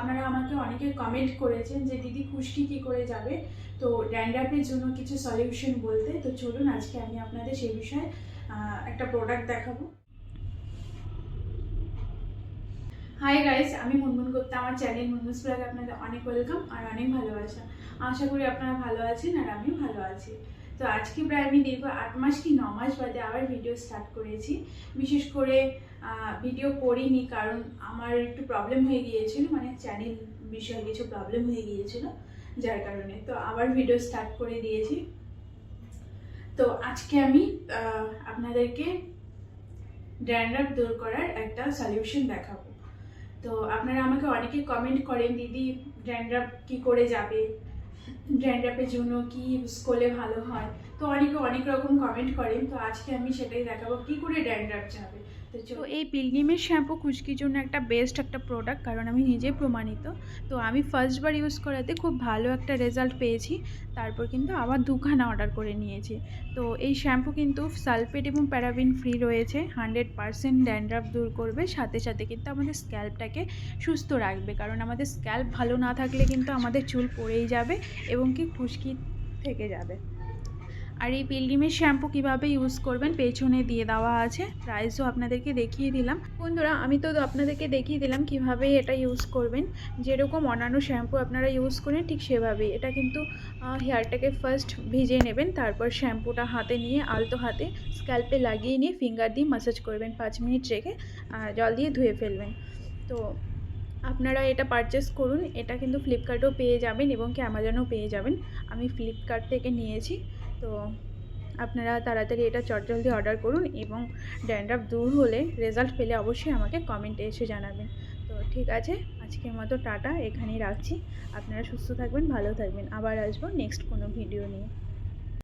আপনারা আমাকে অনেকে কমেন্ট করেছেন যে, দিদি, খুশকি কি করে যাবে? তো ড্যান্ড্রাফের জন্য কিছু সলিউশন বলতে। তো চলুন, আজকে আমি আপনাদের সেই বিষয়ে একটা প্রোডাক্ট দেখাবো। হাই গাইস আমি মুনমুন করতে আমার চ্যানেল মুনমুস ব্লগে আপনাদের অনেক ওয়েলকাম আর অনেক ভালোবাসা। আশা করি আপনারা ভালো আছেন আর আমিও ভালো আছি। তো আজকে প্রায় আমি দীর্ঘ আট মাস কি ন মাস বাদে আবার ভিডিও স্টার্ট করেছি। বিশেষ করে ভিডিও করিনি কারণ আমার একটু প্রবলেম হয়ে গিয়েছিল মানে চ্যানেল বিষয়ে কিছু প্রবলেম হয়ে গিয়েছিল, যার কারণে। তো আবার ভিডিও স্টার্ট করে দিয়েছি। তো আজকে আমি আপনাদেরকে ড্যান্ড্রাফ দূর করার একটা সলিউশন দেখাবো। তো আপনারা আমাকে অনেকে কমেন্ট করেন, দিদি ড্যান্ড্রাফ কি করে যাবে? ড্যান্ড্রাফের জন্য কি ইউজ করলে ভালো হয় তো অনেকে অনেক রকম কমেন্ট করেন তো আজকে আমি সেটাই দেখাবো কি করে ড্যান্ড্রাফ যাবে তো এই পিলগ্রিমের শ্যাম্পু খুশকির জন্য একটা বেস্ট একটা প্রোডাক্ট কারণ আমি নিজে প্রমাণিত। তো আমি ফার্স্টবার ইউজ করাতে খুব ভালো একটা রেজাল্ট পেয়েছি তারপর কিন্তু আবার দুখানা অর্ডার করে নিয়েছি। তো এই শ্যাম্পু কিন্তু সালফেট এবং প্যারাবিন ফ্রি রয়েছে হান্ড্রেড পারসেন্ট ড্যান্ড্রাফ দূর করবে সাথে সাথে কিন্তু আমাদের স্ক্যাল্পটাকে সুস্থ রাখবে কারণ আমাদের স্ক্যাল্প ভালো না থাকলে কিন্তু আমাদের চুল পড়েই যাবে এবং কি খুশকি থেকে যাবে। আর এই পিলগ্রিমের শ্যাম্পু কীভাবে ইউজ করবেন পেছনে দিয়ে দেওয়া আছে। প্রাইসও আপনাদেরকে দেখিয়ে দিলাম। বন্ধুরা, আমি তো আপনাদেরকে দেখিয়ে দিলাম কীভাবে এটা ইউজ করবেন। যেরকম অন্যান্য শ্যাম্পু আপনারা ইউজ করেন ঠিক সেভাবেই এটা কিন্তু হেয়ারটাকে ফার্স্ট ভিজে নেবেন, তারপর শ্যাম্পুটা হাতে নিয়ে, আলতো হাতে স্ক্যাল্পে লাগিয়ে নিয়ে ফিঙ্গার দিয়ে মাসাজ করবেন পাঁচ মিনিট রেখে জল দিয়ে ধুয়ে ফেলবেন। তো আপনারা এটা পারচেস করুন। এটা কিন্তু ফ্লিপকার্টেও পেয়ে যাবেন এবং কি অ্যামাজনেও পেয়ে যাবেন। আমি ফ্লিপকার্ট থেকে নিয়েছি। তো আপনারা তাড়াতাড়ি এটা চটজলদি অর্ডার করুন এবং ড্যান্ড্রাফ দূর হলে রেজাল্ট পেলে অবশ্যই আমাকে কমেন্টে এসে জানাবেন। তো ঠিক আছে, আজকের মতো টাটা, এখানেই রাখছি। আপনারা সুস্থ থাকবেন, ভালো থাকবেন। আবার আসব নেক্সট কোনো ভিডিও নিয়ে।